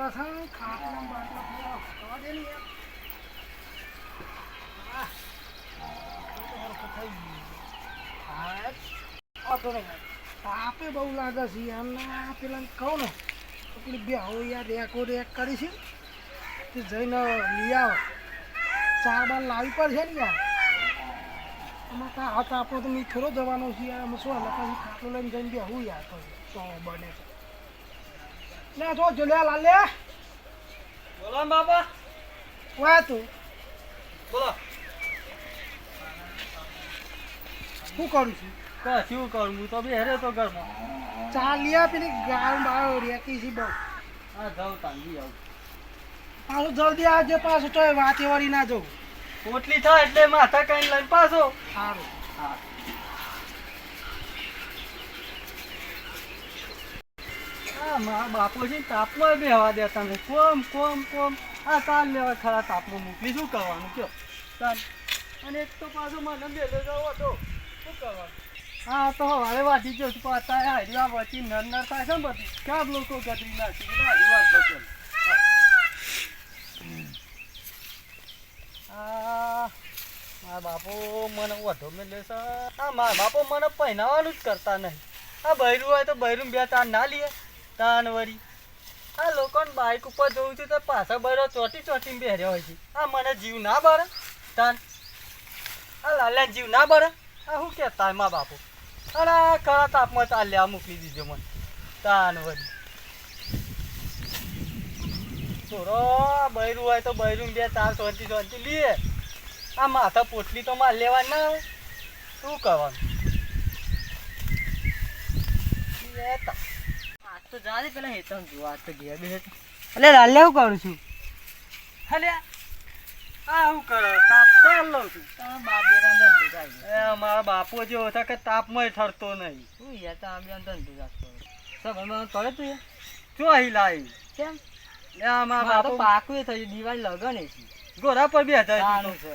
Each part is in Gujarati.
કરે છે ખાટલા બાટલા પૂરા કરવા દે ને યાર. તાપે બહુ લાગે છે એમના પેલા કહો ને પેલી બે હવે યાર રેકો રેક કરી છે. તે જઈને લઈ આવો. ચાર બાર લાવી પડશે ને યાર. એમાં કાં હાથ આપો તો મેં થોડો જવાનો છે યાર. અમે શું હાલ? પછી ખાટલો લઈને જઈને બે હું યાર. તો બને છે. લે જો જો લે લાલ લે. બોલો બાપા. વાહ તું? બોલો. શું કરું છું? શું કરું હું તો બે હેરે તો ઘરમાં. ચા લિયા પેલી ગાળ બાળ રેકી છે બહુ. હા જાઉં તાંગી આવું. પાછું જલ્દી આવજે પાછું તો વાતે વાળી ના જવું. પોટલી થાય એટલે માથા કઈ લઈને પાછો. સારું. હા આ મારા બાપો છે તાપમાં બે દેતા નહીં કોમ કોમ કોમ. આ તાર લેવા ખરા તાપમાં મોકલી શું કરવાનું? કયો. તાર. અને એક તો પાછો મને બેલો જવો હતો શું કરવાનું? હા, તો હવે ગયો છું, પાછા હારી વચ્ચે નર નર થાય છે ને બધું. ક્યાં લોકો ગદરી નાખી હારી વાત લોકો મારા બાપો મને વધો મેલે છે. હા મારા બાપો મને પહેરાવાનું જ કરતા નહીં. આ બૈરું હોય તો બૈરું બે તાર ના લે. તાન વળી આ લોકોને બાઇક ઉપર જોઉં છું તો પાછા બૈરો ચોટી ચોટીને બેહર્યા હોય છે. આ મને જીવ ના બરે તાન આ લાલ્યા જીવ ના બરે આ શું કહેતા મા બાપુ? અરે ખરા તાપમાં ચાલ્યા મોકલી દીધો મને. તાન વળી છોરો બૈરું હોય તો બૈરું બે તાર ચોટી ચોટી લીએ આ માથા પોટલી તો માર લેવા ના શું કરવાનું? તો જા દે પેલા હેતમ જોવા. તો ઘેર બે એટલે લાલ્યા હું કરું છું? અલે આ હું કરો? તાપ ચાલ લઉં છું. તમે બાપ બેટા ધંધો થાય એ મારા બાપો જેવો હતા કે તાપમાં ઠરતો નહીં. શું યાર તમે બેન ધંધો જાત કરે તું ચો અહીં લાવી કેમ? એ મારા બાપો પાકું દિવાળી લગન છે. ગોરા પર બે સારું છે.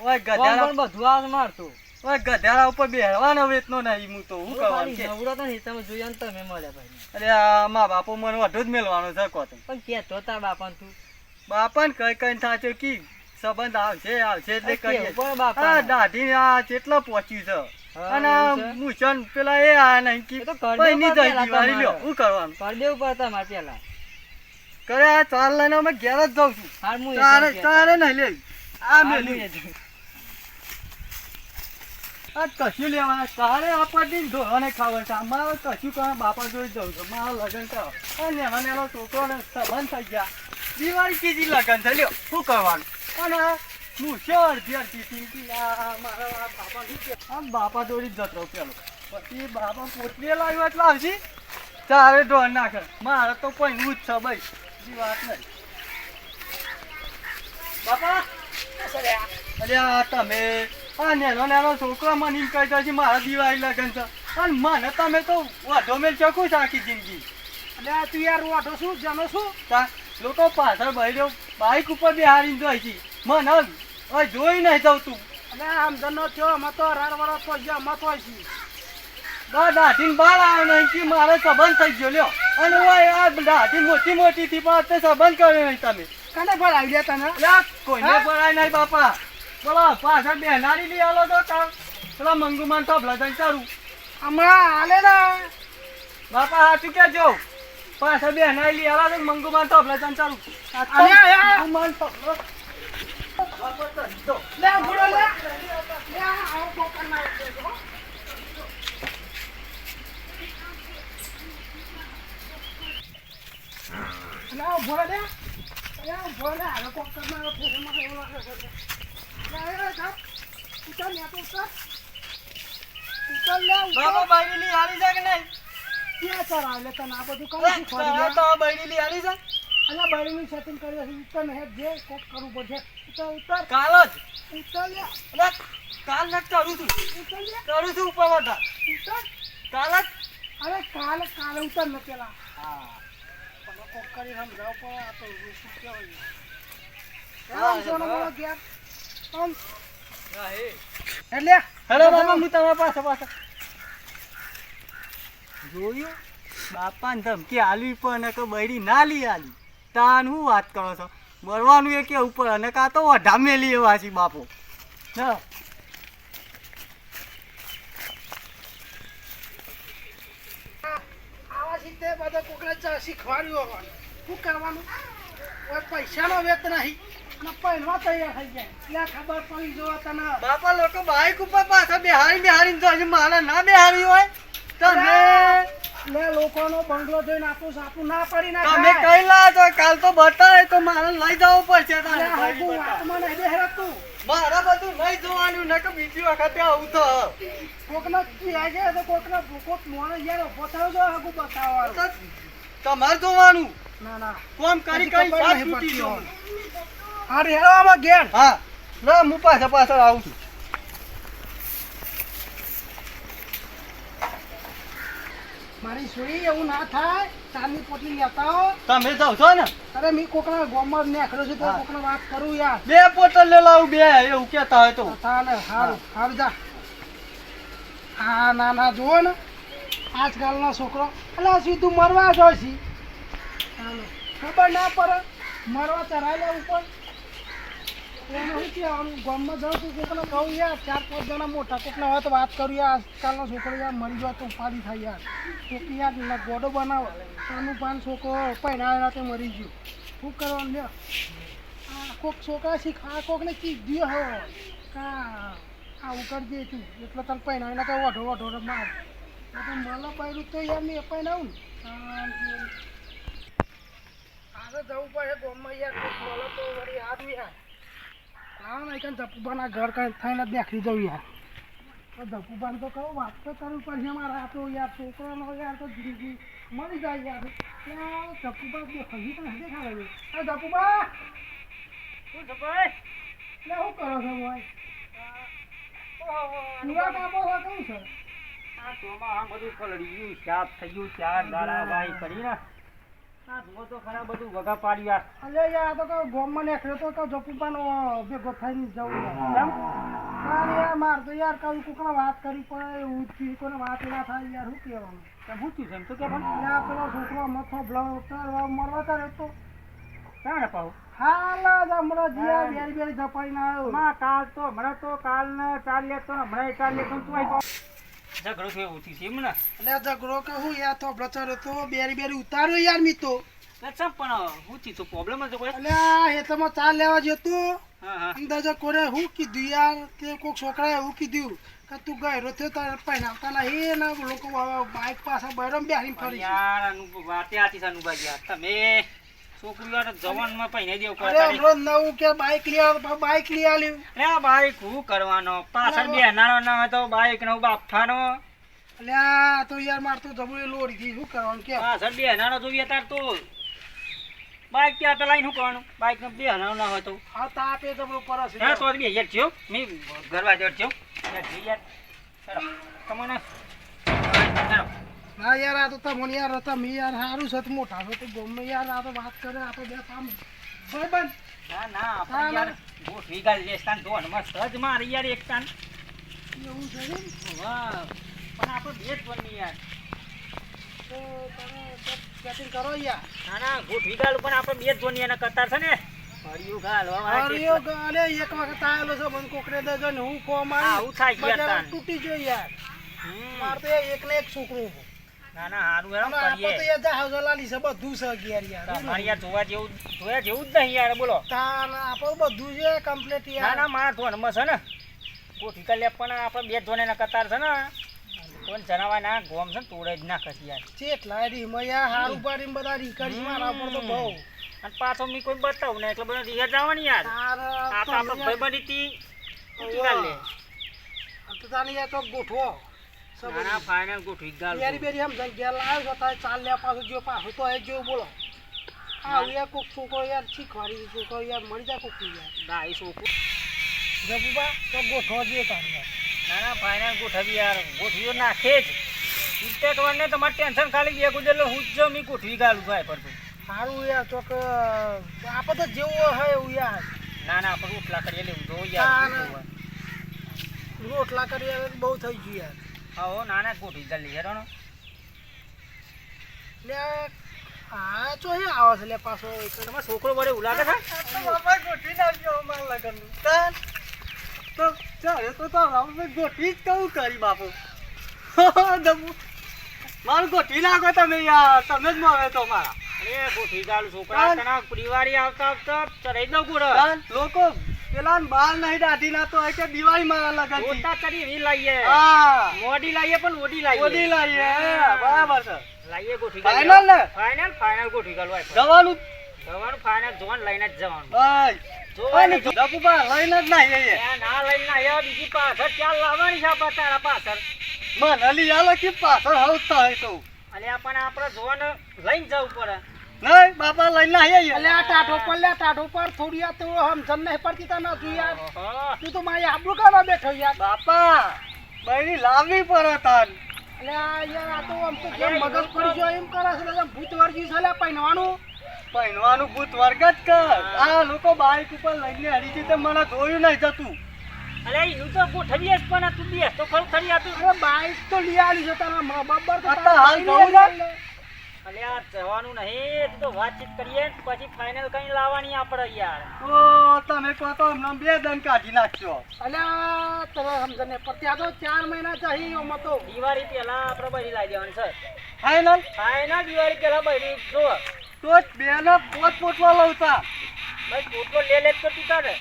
ઓય બધું આ મારતું ગધેડા ઉપર બેહવાનો વેતનો નહીં હું તો હું હું કે. નવરો તો નહીં તમે જોયા ને તમે મળ્યા ભાઈ અરે આ મારા બાપો મને વધુ જ મેળવાનો છે કોતો પણ કે તો તાર બાપા તું? બાપાને કઈ કઈ થાચો કી સંબંધ આવશે આવશે એટલે કહીએ કેવું પણ બાપા આ દાઢી આ કેટલો પહોંચ્યું છે. અને એવું પેલા એ આ નહીં કી તો કરી દિવાળી લ્યો. શું કરવાનું? કરી દેવું પડે તમારે પેલા. કરે આ ચાર લઈને અમે ઘેર જ જાઉં છું. તારે તારે નહીં લે આ મેલી. આ કશું લેવાના? તારે આ પડીને ધોવાને ખાવા છે. અમારે કશું કરવા બાપા જોઈ જવું છે. મારા લગ્ન કરો અને એનો નેનો છોકરો ને સંબંધ થઈ ગયા. દિવાળી કીધી લગ્ન થઈ લ્યો શું કરવાનું? અને હું છે અડધી અડધી ચિંતી મારા બાપા આમ બાપા દોડી જ જતો પેલો પછી બાપા પોતલી લાવ્યો એટલે આવશે તારે ઢોર નાખે મારે તો કોઈ જ છે ભાઈ. બીજી વાત નહીં. બાપા? અરે આ તમે આ નેનો નેનો છોકરો મને એમ કહી દે છે મારા દિવાળી લગન છે અને મને તમે તો વાઢો મેલ ચકું છે આખી જિંદગી. એટલે તું યાર વાઢો શું? જાણો શું? તા લોકો પાછળ બહેર્યો બાઇક ઉપર બેહારીને જોઈ છે. મને જોઈ નહીં જવું તું. અને આમ જનો થયો અમે તો અઢાર વર્ષ પછી અમે તો છીએ બા બાર આવે નહીં કે મારે સંબંધ થઈ ગયો લ્યો. અને ઓય આ દાઢી મોટી મોટી થી પણ તે સંબંધ કર્યો નહીં તમે. કને આવી ગયા તને? કોઈને? પડાય નહીં બાપા. બોલો પાછળ બેહનારી લઈ આલો તો તાર પેલા મંગુમાન તબલા જઈને તારું હમણાં હાલે ને. બાપા હાચું કેજો પાછળ બેહનારી લઈ આલો તો મંગુમાન તો અરે, અરે. મંગુમાન તબલો જો. લે ભૂલો લે. લે આવો પોકર ના દેજો આવો આવો આવો પોકર ના ફેરે માં કાલ ઉતર ન કરું છું. કરું છું ઉપર વધાર કાલ જ? અરે કાલે કાલે ઉતર ને પેલા. હા. કોક કરી સમજાવ પણ આ તો શું કહેવાય? હા, આમ. હા, એટલે હેલો બાપા હું તમારા પાસે પાસે જોયું? બાપાને ધમકી આલવી પણ કે બૈરી ના લી આલી. તાન હું વાત કરો છો? મરવાનું એ કે ઉપર અને કાં તો વઢા એવા છે બાપો. ના આવા રીતે બધા કોકને શીખવાડ્યું હોય શું કરવાનું? પૈસા પૈસાનો વેત નહીં. પહેરવા તૈયાર થઈ જાય. એટલે ખબર પડી જો તને. બાપા લોકો બાઈક ઉપર પાછા બિહારી બિહારી તો હજી મારે ના બિહારી હોય. તમે મેં લોકોનો બંગલો જોઈને આપણું સાપું ના પડી ના તમે કઈ લાયા છો? કાલ તો બતાવે તો મારે લઈ જવું પડશે તારે. વાતમાં નહીં બેહરા તું. મારે બધું લઈ જવાનું ને કે બીજી વખતે આવું તો. કોકનો ગયા તો કોકનો કોક મોણે યાર ઊભો થયો તો આગું બતાવવાનું. તમારે જોવાનું. ના ના. કોમ કરી કરી તૂટી હોય. હા રેડવામાં ઘેર. હા. ના હું પાછા પાછળ આવું છું. મારી સુઈ એવું ના થાય. ચારની પોટલી લેતા હો. તમે જાવ છો ને? અરે મી કોકના ગોમમાં નેખડ્યો છું તો હા. વાત કરું યાર. બે પોટલ લે લાવ બે એવું કેતા હોય તો. તાને હારું હારું જા. હા ના ના જુઓ ને આજકાલનો છોકરો. એટલે આ સીધું મરવા જો છે. ચાલો ખબર ના પડે મરવા ચરાઈ લેવું કહેવાનું ગામમાં જાઉં તો કહું યાર, ચાર પાંચ જણા મોટા કોકને હોય તો વાત કરું યાર આજકાલનો છોકરો યાર મરી જાય તો ઉપાડી થાય યાર. કોક યાર ગોડો બનાવો, આનું પાન છોકરો પહેરાવેલા તે મરી ગયું. શું કરવાનું લ્યો આ કોક છોકરા શીખા કોકને કીધું હો. કા, આવું કરજે તું, એટલે તને પહેરાવીને તો વઢો વઢો ને માર. આ તો પહેરું યાર મેં પહેરાવું ને. આગળ જવું પડે ગામમાં યાર મળે તો વળી સારું યાર. ને કાંઈ ધપુબાના ઘર કઈ થઈને જ નાખી જવું યાર. તો ધપુબાને તો કહો વાત તો કરવી પડશે મારા તો યાર છોકરાનો યાર તો જિંદગી મળી જાય યાર. ત્યાં ધપુબા હજી તો હજી ખાવે છે. ધપુબા! શું ભાઈ એટલે શું કરો છો ભાઈ? પૂરા કાપો છો કેવું છે? આ ચોમાં આ બધું ખલડી ગયું સાફ થઈ ગયું ચાર દાડા વાઈ કરીને આ જુઓ તો ખરા બધું વગા પાડ્યું અલે યાર આ તો ગોમમાં નીકળ્યો તો કહો જપુબાનો ભેગો થઈને જવું યાર કેમ યાર માર તો યાર કહું કોકને વાત કરી પડે એવું થયું. કોઈને વાત ના થાય યાર શું કહેવાનું? કેમ શું થયું એમ તો કે પણ? પેલો છોકરો મથો બ્લવ મરવા તારે તો. ક્યાં ને હાલ હમણાં જીયા બેરી બેરી આવ્યો. કાલ તો હમણાં તો કાલ ને ચાર તો હમણાં ચાર લે તો તું આવી ઝઘડો થયો એવું છે એમ એટલે ઝઘડો કહું યાર તો બ્લચર તો બેરી બેરી ઉતારો યાર મી તો. પણ શું તો પ્રોબ્લેમ હતો કોઈ? એટલે હેતમાં ચાલ લેવા જતો હા હા. અંદાજે હું કીધું યાર તે કોઈક છોકરાએ એવું કીધું કે તું ગયરો થયો તારે પહેરાવતા ને. લોકો બાઇક પાછા બહેરો બેહારીને પણ ફરી યાર અનુભવ વાતે આતી અનુભવ યાર. તમે છોકરીઓ જવાનમાં પહેરાઈ દેવું અરે પડે નવું કે બાઈક લઈ આવ બાઇક લઈ આલ્યું. અરે આ બાઈક હું કરવાનો? પાછળ બે નાનો ના હોય તો બાઈક નો બાફાનો. આ તો યાર માર તો જબરી લોડી થી શું કરવાનું કે? પાછળ બે નાનો જોઈએ તાર તો. બાઈક ત્યાં પેલા શું કરવાનું? બાઈક નો બે નાનો ના હોય તો. આ તાપે જબરો પરસ હે તો બે યાર થયો મેં ગરવા જર થયો યાર. તમને ના યાર આ તો તમને યાર તમે યાર સારું છે મોટા છો તો ગમે યાર આ તો વાત કરે આ તો બે કામ. ભાઈ ના ના આપણે યાર. ગોઠવી ગાલ લેસ્તાન તો મસ્ત સજ માર યાર એક તાન. એવું છે ને વાહ પણ આપણે બે જ બની યાર. તો તમે સેટિંગ કરો યાર. ના ના ગોઠવી ગાલ પણ આપણે બે જ બની એના કરતા છે ને. હરિયું ગાલ હરિયો ગાલે એક વખત આવેલો છે મને કોકરે દેજો ને હું કોમ આવી થાય તૂટી ગયો યાર. માર તો એક ને એક છોકરું છે. ના ના સારું અને આપણે તો યાર છે બધું છે યાર. તમારે યાર જોવા જેવું જોયા જેવું જ નહીં યાર બોલો. તાર આપણું બધું છે કમ્પ્લીટ યાર. ના મારા ધોનમાં છે ને. કોઠી કરી પણ આપણે બે ધોને ના કતાર છે ને. કોણ જણાવાય ના ગોમ છે ને તોડે જ ના યાર. ચેટલા રીમાં યાર હારું પાડીને બધા રીકરી મારા પર તો બહુ. અને પાછો મી કોઈ બતાવું ને એટલે બધા રિયા જવાની યાર. આ તો આપણે ભાઈબંધી તી ઉઠી લે. તો તાને યાર તો ગોઠવો. ના ના ફાઇનલ ગોઠવી ગાલ બેરી બેરી જઈને ઘેર લાવ્યો છો તારે ચાલ લે પાછું જો પાછું તો એ જો બોલો. હા યાર કોક છોકરો યાર શીખવાડી છોકરો યાર મળી જાય કોક યાર દાઈ છોકરું. જબુબા તો ગોઠવો જોઈએ તારે યાર ના ના ફાઇનલ ગોઠવી યાર ગોઠવીઓ નાખે જ. ઇન્સ્ટેટ વન ને તમારે ટેન્શન ખાલી બે ગુજેલો હું જ મી ગોઠવી ગાલું ભાઈ પર સારું યાર ચોક આપણે તો જેવું હોય એવું યાર. ના ના આપણે રોટલા કરીએ લેવું જો યાર. રોટલા કરીએ બહુ થઈ ગયું યાર. હા હો ના ના ગોઠવી ગાલી હેરો એટલે આ ચો હે આવો છે લે પાછો એક તમારો છોકરો વડે ઉલાગે લાગે છે તો બાપા ગોઠવી નાખજો અમારા લગન તાન. તો ચાલે તો તો આપણે ગોઠવી જ કહું કરી બાપુ. જમ્મુ. મારું ગોઠવી નાખો તમે યાર તમે જ મળે તો મારા. અરે ગોઠવી ગાલું છોકરા તાન. પરિવારી આવતા આવતા ચડાઈ દઉં ગુડ લોકો પેલા બાલ નહીં દાઢી ના તો કે દિવાળી મારા લગન ઓટા કરી વી લાવીએ હા. મોડી લાવીએ પણ ઓડી લાવીએ ઓડી લાવીએ બરાબર છે. લાવીએ ગોઠવી ફાઇનલ ને? ફાઇનલ ફાઇનલ ગોઠવી ગાલું જવાનું? જવાનું ફાઇનલ જોન લઈને જ જવાનું. ભાઈ જોવાની જપુભા લઈને જ નહીં આઈએ ના લઈને ના આયા બીજી પાછળ ક્યાં લાવવાની છે આપણે તારા પાછળ? મન લઈ આલો કે પાછળ હવ હોય તો? અને પણ આપણે જોન લઈને જવું પડે. નહીં બાપા લઈને નહીં આવીએ. એટલે આ ટાઢો પર લે ટાઢો પર થોડી આ તો સમજણ નહીં પડતી તને યાર. તું તો મારી આબરૂ કરવા બેઠો યાર. બાપા બૈરી લાવવી પડે તાન. એટલે આ યાર આ તો આમ તો મગજ પડી ગયો એમ કરે છે એટલે ભૂત વર્ગી છે લે પહેરવાનું. પહેરવાનું ભૂત વર્ગ જ કર. આ લોકો બાઈક ઉપર લઈને હરી છે મને જોયું નહીં જતું. અરે એનું તો ગોઠવીએ જ પણ તું બેસ તો ખરું ખરી આ તું. બાઈક તો લઈ આવી છે તારા મા બબ્બર તો આ હાલ જવું લઈ છે? આવે. અલે આ જવાનું નહીં તો વાતચીત કરીએ પછી ફાઇનલ કઈ લાવવાની આપણે યાર. તો તમે કહો તો હમણાં બે દન કાઢી નાખશો અલ્યા તમે સમજણ નહીં પડતી તો ચાર મહિના ચાહી એમાં તો. દિવાળી પહેલા આપણે બરી લાવી દેવાનું છે ફાઇનલ ફાઇનલ દિવાળી પહેલા બરી જો તો બે ને પોત પોતવા લઉં ભાઈ પોટલો લે લે તો તારે.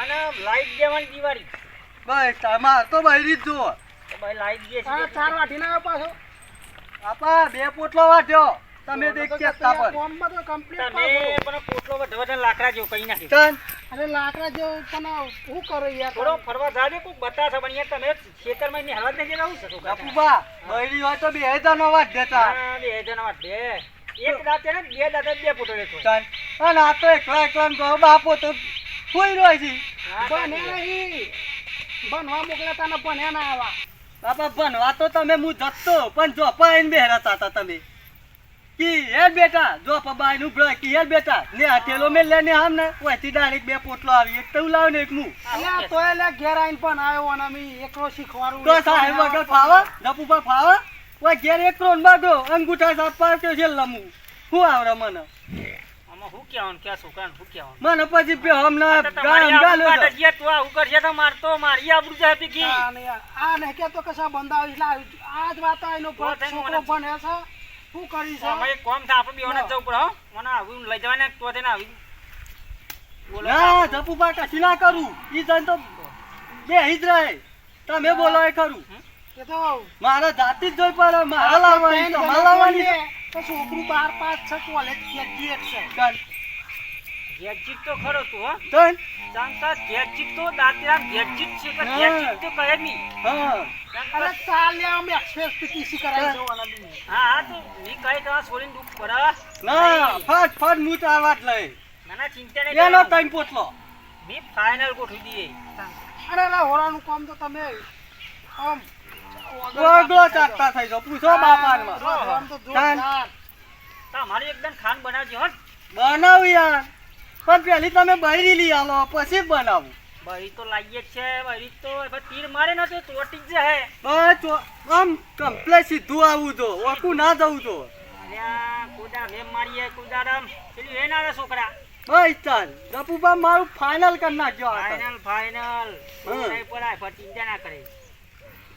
અને લાઈટ દેવાની દિવાળી. બસ તમાર તો બૈરી જ જુઓ. ભાઈ લાઈટ દે ચાર વાઠી ના પાછો. આપા બે પોટલો વાટ્યો તમે દેખ ચેતા પર. કોમમાં તો કમ્પ્લીટ તને પણ પોટલો વધુ વધુ લાકડા જેવું કઈ નાખી તન અરે લાકડા જેવું તને હું કરો યાર? થોડો ફરવા જાજે કોક બતાશે પણ યાર તમે ખેતરમાં ની હાલત નથી રહું શકો બાપુબા બૈરી હોય તો બે હજાર નો વાટ દેતા. હા, બે નો વાત દે. એક દાતે ને બે દાતે બે પોટલો લેતો. તન અને આ તો એકલા એકલા ને બાપો તો કોઈ રહ્યો છે. બને નહીં. બનવા મોકલા તને બને ના આવા. બાપા ભણવા તો તમે હું જતો પણ જોપા આઈને બેહરાતા હતા તમે. કી હે બેટા જોપા બાઈ નું બ્રેક કી હે બેટા ને ઠેલો મેં લેને આમ ને ઓયથી ડાયરેક્ટ બે પોટલો આવી એક તો લાવ ને એક નું અલ્યા તો એલે ઘેર આઈને પણ આવ્યો અને મી એકલો શીખવાડું. તો સાહેબ વગર ફાવા જપુપા ફાવા? ઓય ઘેર એકરો ક્રોન બાગો અંગૂઠા સાપ પાડ્યો છે લમુ હું આવરે મને? મને પછી બે હમણાં ગામ ગાલો છે, તું આવું કરશે તો મારતો મારી. આબરૂ જાય પીકી. આ ને યાર, આ ને કે તો કશા બંધાવી? એટલે આ જ વાત આ એનો છોકરો મને- ભણે છે. શું કરી છે? આમાં કોમ થાય, આપણે બેઓને જવું પડે મને આવું લઈ જવાને તો તેને આવી. બોલો ના જપુ જપુપા કશી ના કરું. ઈ જન તો બે જ રહે. તમે બોલો એ ખરું. એ તો મારા જાતિ જ જોઈ પડે મારા લાવવાની તો મારા લાવવાની તો છોકરું બાર પાંચ છ કોલેજ ગ્રેજ્યુએટ છે ડન ઘેરચીત તો ખરો તું હો. ડન જાણતા ઘેરચીત તો દાંતીરા ઘેરચીત છે પણ હા. તો કહે જ નહીં. હા અરે ચાલ અમે એક્સપ્રેસ પીટીસી કરાવી જવાના બી હા, હા, તો ની કહે તો છોડીને દુઃખ પડે. ના ફટ ફટ હું તાર વાત લઈ ના, ના, ચિંતા નહીં એનો. ટાઈમ પોટલો મી ફાઇનલ ગોઠવી દઈએ. અરે અરે હોરાનું કામ તો તમે આમ ગોગલો ચાટતા થઈ જાઓ પૂછો બાપાનમાં. આમ તો જોરદાર. તમારી એકદમ ખાન બનાવજો હો. બનાવું યાર. પણ પેલી તમે બૈરી લઈ આલો પછી બનાવું. બરી તો લાગીએ છે બરી તો તીર મારે ને તો ચોટી જ જાય બસ આમ કમ્પ્લેટ સીધું આવું તો ઓકું ના જવું તો અલ્યા કુદા વેમ મારીએ કુદા પેલી આવે છોકરા. બસ ચાલ. જપુબા મારું ફાઇનલ કરી નાખજો. ફાઇનલ ફાઇનલ નહીં પડાય પણ ચિંતા ના કરે.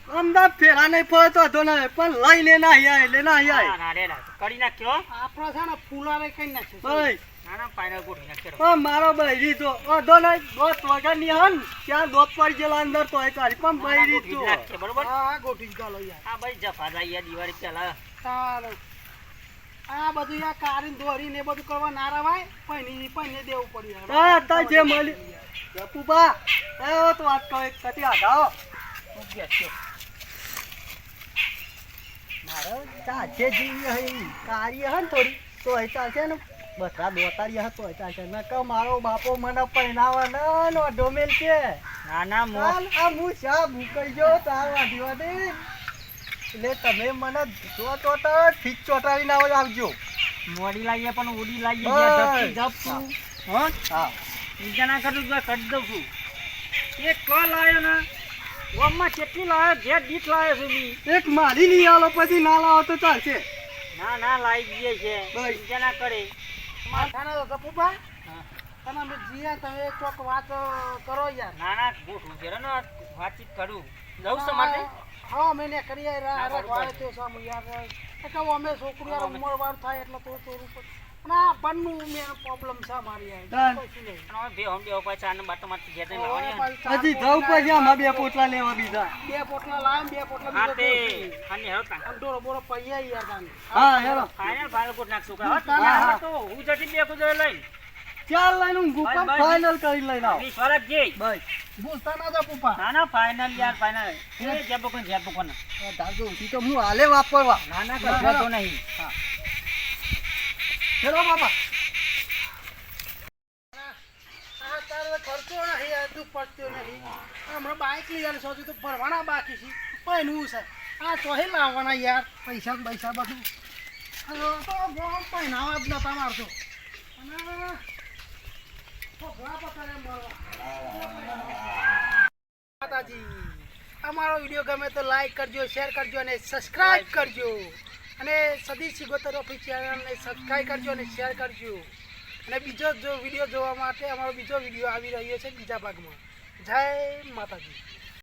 અમદાવાદ ફેરા નહીં પડતો તો ના પણ લઈ લેના આય લેના આય. ના રે કરી નાખ્યો આપણો છે ને ફૂલારે કઈ નાખ્યું ભાઈ. નાના પાયરા ગોઠવી નાખ્યો પણ મારો બૈરી તો અધો નહીં દોત વગરની હન. ત્યાં દોત પડી ગયેલા અંદર તો એ તારી પણ બૈરી તો બરોબર? હા ગોઠી ગોઠવી જ આ હા ભાઈ જફા જાય દિવાળી પેલા સારું આ બધું આ કારીને દોરી ને બધું કરવા ના રવાય પણ પૈને દેવું પડ્યું હા તા જે મળી જપુબા એ તો વાત કહો એક કતી આધાઓ મારો ચાલશે જીવી હઈ કાર્ય હે ને થોડી. તો એ ચાલશે ને. બસરા દોતારી હે તો એ ચાલશે. ન કે મારો બાપો મને પહેરાવે ને નો ડોમેલ છે. ના ના મો. આ હું શા ભૂકાઈ ગયો તાર વાંધી વાંધી એટલે તમે મને જો તો ઠીક ચોટાડીને આવો આવજો. મોડી લાવીએ પણ ઓડી લાવીએ જપતું હા? બીજા ના કરું તો કરી દઉં છું. એક કોલ લાયો ને. ઓમમાં કેટલી લાવે જે દીઠ લાવે છે મી એક મારી લઈ આલો પછી ના લાવો તો ચાલશે. ના ના લાવી દઈએ છે. ચિંતા ના કરે. માથાના તો પપ્પા તમે જીયા તમે ચોક વાત કરો યાર. ના ના ગોઠવું છે ને વાતચીત કરું. જવું છે માટે? હા અમે ને કરીએ ના, રા વાળે તો સામુ યાર કે અમે છોકરી યાર ઉંમર વાર થાય એટલે તો ચોરું પડે. અને આ બંનું મેં પ્રોબ્લેમ છે મારી યાર કશું નહીં. અને બે હમ બે ઉપર ચાર નંબર તમારે ઘેર જઈને ઓય લાવવાની પાછું ચાર હજી જવું પોટલા પડશે આમાં બે પોટલા લેવા બીજા. બે પોટલા લાવ બે પોટલા હા તે. અને હેરો તાન આમ બોરો પૈયા યાર તાન. હા હેરો ફાઇનલ ફાઇનલ કોટ નાખશું. કા હા, હા હા. તો હું જતી બે કુદરે લઈને. ચાર લાઈન હું ગુફા બસ, બસ. ફાઇનલ કરી લઈ આવો. વર્ષ જઈ બસ ભૂસતા ના જા પપ્પા. ના ના ફાઇનલ યાર ફાઈનલ એ જે બકોન જે બકોન ધારજો ઉઠી તો હું હાલે વાપરવા. ના ના ના, કરજો ના. તો હેલો બાપા ખર્ચો નહીં તું પડતો નહીં. હમણાં બાઇક લઈ જવાનું તો ભરવાના બાકી છે. પહેરવું છે? આ ચોહી લાવવાના યાર, પૈસા પૈસા બધું. તો પહેનાવા જ નતા મારતો માતાજી, અમારો વીડિયો ગમે તો લાઈક કરજો શેર કરજો અને સબસ્ક્રાઇબ કરજો. અને સદી સિગોતર ઓફિસિયલને સબસ્ક્રાઈબ કરજો અને શેર કરજો. અને બીજો જો વીડિયો જોવા માટે અમારો બીજો વીડિયો આવી રહ્યો છે બીજા ભાગમાં. જય માતાજી.